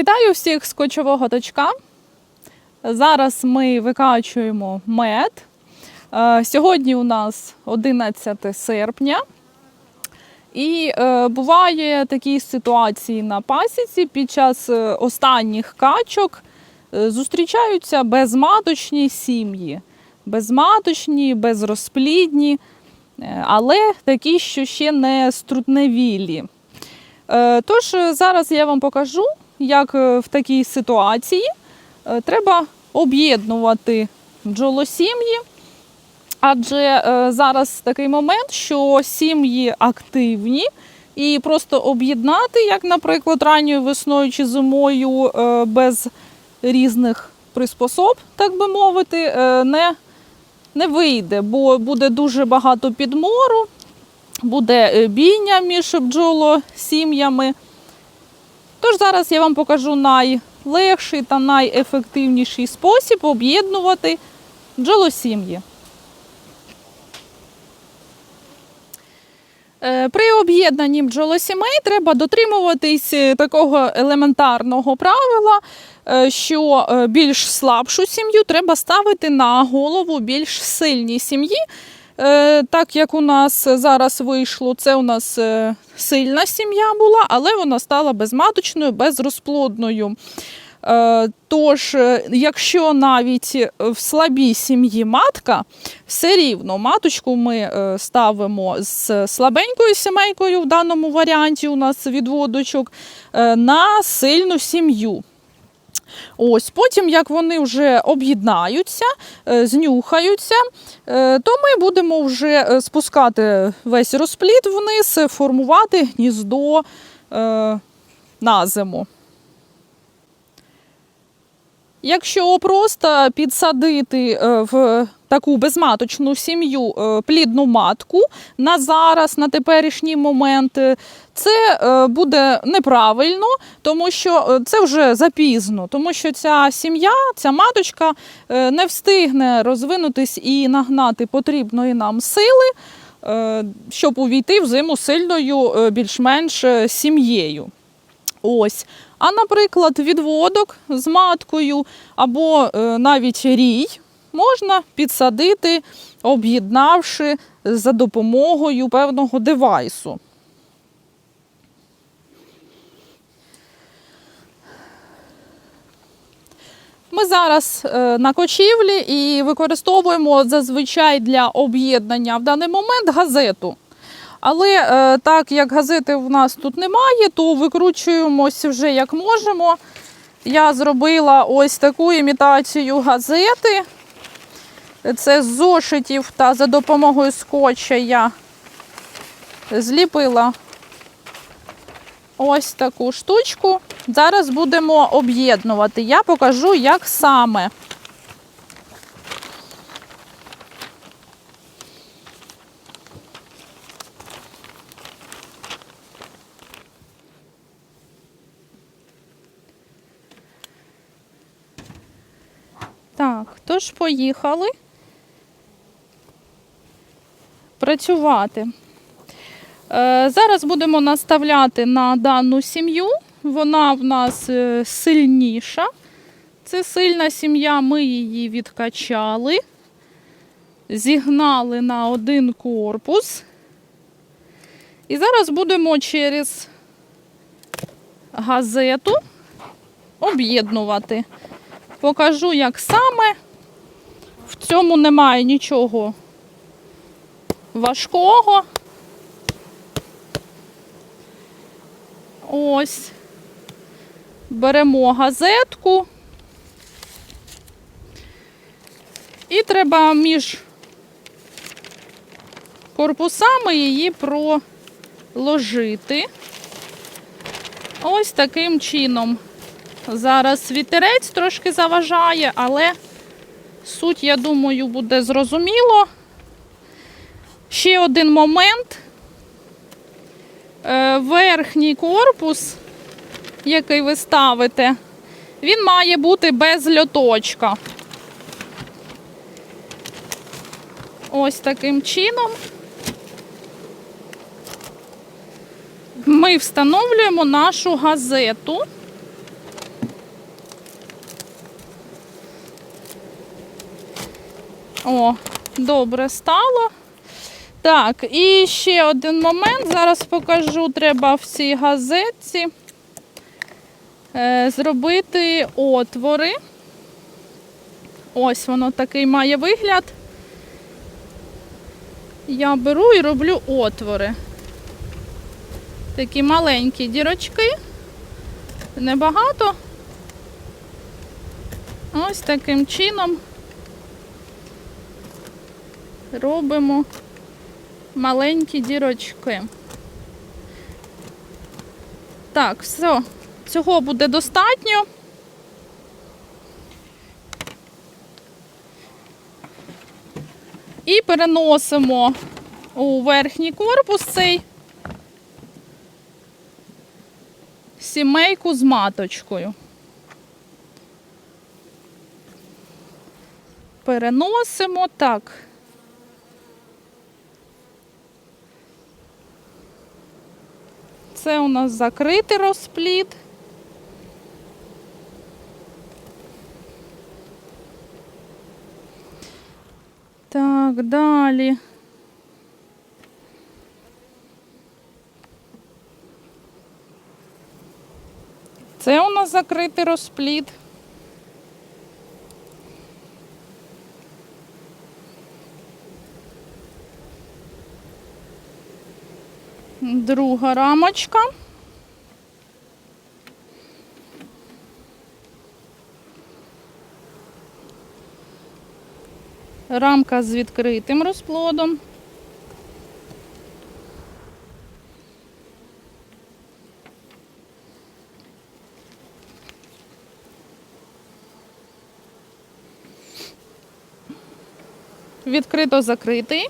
Вітаю всіх з кочового точка. Зараз ми викачуємо мед. Е, Сьогодні у нас 11 серпня. І е, буває такі ситуації на пасіці під час е, останніх качок зустрічаються безматочні сім'ї, безматочні, безрозплідні, але такі, що ще не струтневілі. Тож зараз я вам покажу, як е, в такій ситуації е, треба об'єднувати бджолосім'ї. Адже е, зараз такий момент, що сім'ї активні, і просто об'єднати, як, наприклад, ранньою весною чи зимою без різних приспособ, так би мовити, не, не вийде, бо буде дуже багато підмору, буде бійня між бджолосім'ями. Тож зараз я вам покажу найлегший та найефективніший спосіб об'єднувати бджолосім'ї. Е, При об'єднанні бджолосімей треба дотримуватись е, такого елементарного правила, е, що більш слабшу сім'ю треба ставити на голову більш сильній сім'ї. Е, Так як у нас зараз вийшло, це у нас е, сильна сім'я була, але вона стала безматочною, безрозплодною. Е, Тож, якщо навіть в слабій сім'ї матка, все рівно маточку ми ставимо з слабенькою сімейкою в даному варіанті у нас відводочок на сильну сім'ю. Ось потім, як вони вже об'єднаються, е, знюхаються, е, то ми будемо вже е, спускати весь розплід вниз, формувати гніздо на зиму. Якщо просто підсадити е, в таку безматочну сім'ю е, плідну матку на зараз, на теперішній момент, е, це буде неправильно, тому що це вже запізно, тому що ця сім'я, ця маточка не встигне розвинутись і нагнати потрібної нам сили, щоб увійти в зиму сильною більш-менш сім'єю. Ось. А, наприклад, відводок з маткою або е, навіть рій можна підсадити, об'єднавши за допомогою певного девайсу. Ми зараз е, на кочівлі і використовуємо зазвичай для об'єднання в даний момент газету. Але е, так як газети в нас тут немає, то викручуємось вже як можемо. Я зробила ось таку імітацію газети. Це з зошитів та за допомогою скотча я зліпила ось таку штучку. Зараз будемо об'єднувати. Я покажу, як саме. Так, тож поїхали працювати. Е, зараз будемо наставляти на дану сім'ю. Вона в нас е, сильніша. Це сильна сім'я, ми її відкачали, зігнали на один корпус. І зараз будемо через газету об'єднувати. Покажу, як саме. В цьому немає нічого важкого. Ось. Беремо газетку. І треба між корпусами її проложити. Ось таким чином. Зараз вітерець трошки заважає, але суть, я думаю, буде зрозуміло. Ще один момент. Е, Верхній корпус, який ви ставите, він має бути без льоточка. Ось таким чином. Ми встановлюємо нашу газету. О, добре стало. Так, і ще один момент. Зараз покажу, треба в цій газетці е, зробити отвори. Ось воно такий має вигляд. Я беру і роблю отвори. Такі маленькі дірочки. Небагато. Ось таким чином робимо маленькі дірочки. Так, все, цього буде достатньо. І переносимо у верхній корпус цей сімейку з маточкою. Переносимо так. Це у нас закритий розплід. Так, далі. Це у нас закритий розплід. Друга рамочка. Рамка з відкритим розплодом. Відкрито закритий.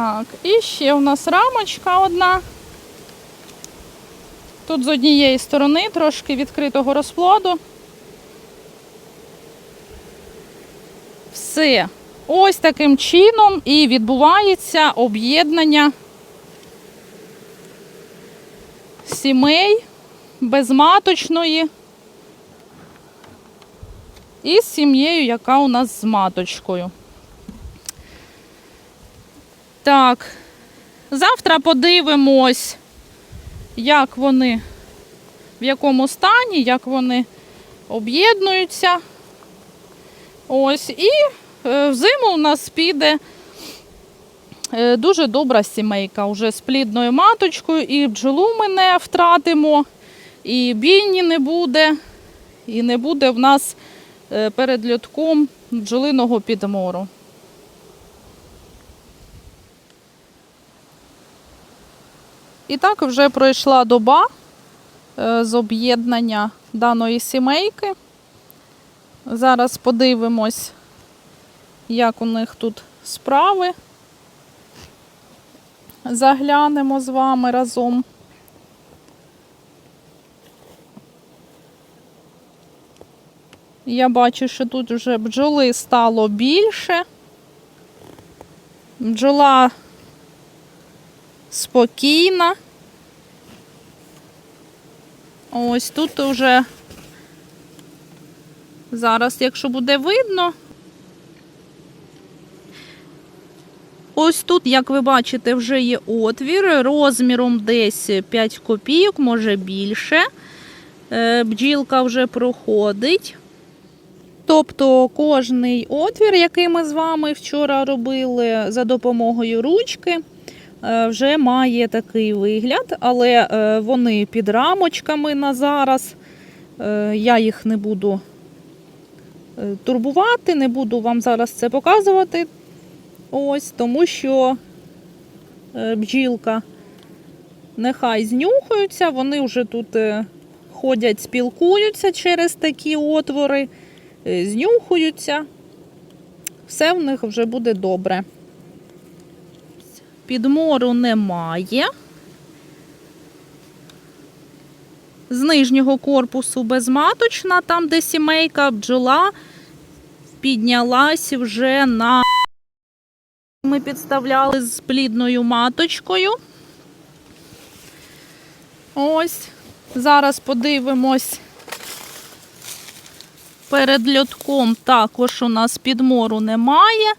Так, і ще у нас рамочка одна. Тут з однієї сторони трошки відкритого розплоду. Все. Ось таким чином і відбувається об'єднання сімей безматочної і з сім'єю, яка у нас з маточкою. Так, завтра подивимось, як вони, в якому стані, як вони об'єднуються. Ось, і е, взиму у нас піде е, дуже добра сімейка вже з плідною маточкою, і бджолу ми не втратимо, і бійні не буде, і не буде в нас е, перед льотком бджолиного підмору. І так вже пройшла доба е, з об'єднання даної сімейки. Зараз подивимось, як у них тут справи. Заглянемо з вами разом. Я бачу, що тут вже бджоли стало більше. Бджола спокійна. Ось тут вже зараз, якщо буде видно. Ось тут, як ви бачите, вже є отвір розміром десь 5 копійок, може більше. Е, Бджілка вже проходить. Тобто кожний отвір, який ми з вами вчора робили за допомогою ручки, вже має такий вигляд, але е, вони під рамочками на зараз. Е, Я їх не буду е, турбувати, не буду вам зараз це показувати. Ось, тому що е, бджілка нехай знюхаються, вони вже тут е, ходять, спілкуються через такі отвори, е, знюхуються. Все в них вже буде добре. Підмору немає. З нижнього корпусу безматочна, там, де сімейка бджола піднялась вже на ми підставляли з плідною маточкою. Ось. Зараз подивимось. Перед льотком також у нас підмору немає.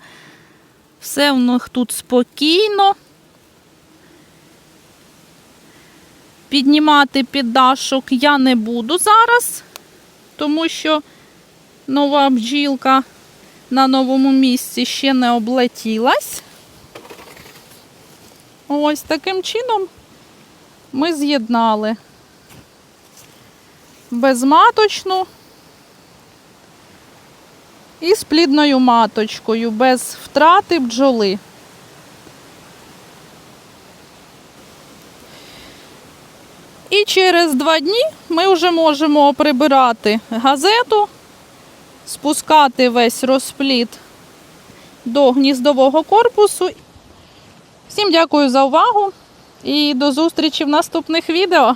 Все в них тут спокійно. Піднімати піддашок я не буду зараз, тому що нова бджілка на новому місці ще не облетілась. Ось таким чином ми з'єднали безматочну і з плідною маточкою, без втрати бджоли. І через два дні ми вже можемо прибирати газету, спускати весь розплід до гніздового корпусу. Всім дякую за увагу і до зустрічі в наступних відео.